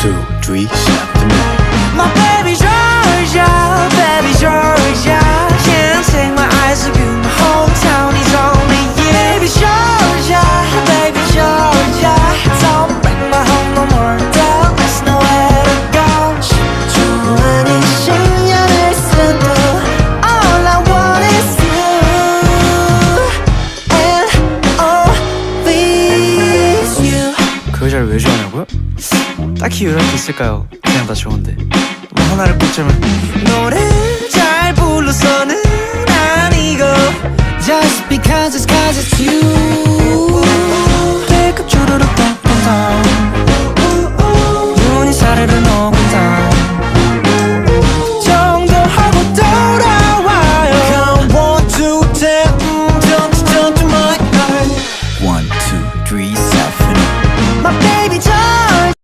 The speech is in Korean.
two, three, seven, nine. 왜 좋아하냐고요? 딱히 게 있을까요? 그냥 다 좋은데 뭐 하나를 꼽자면 노래 잘 불러서는 아니고 Just because it's cause it's you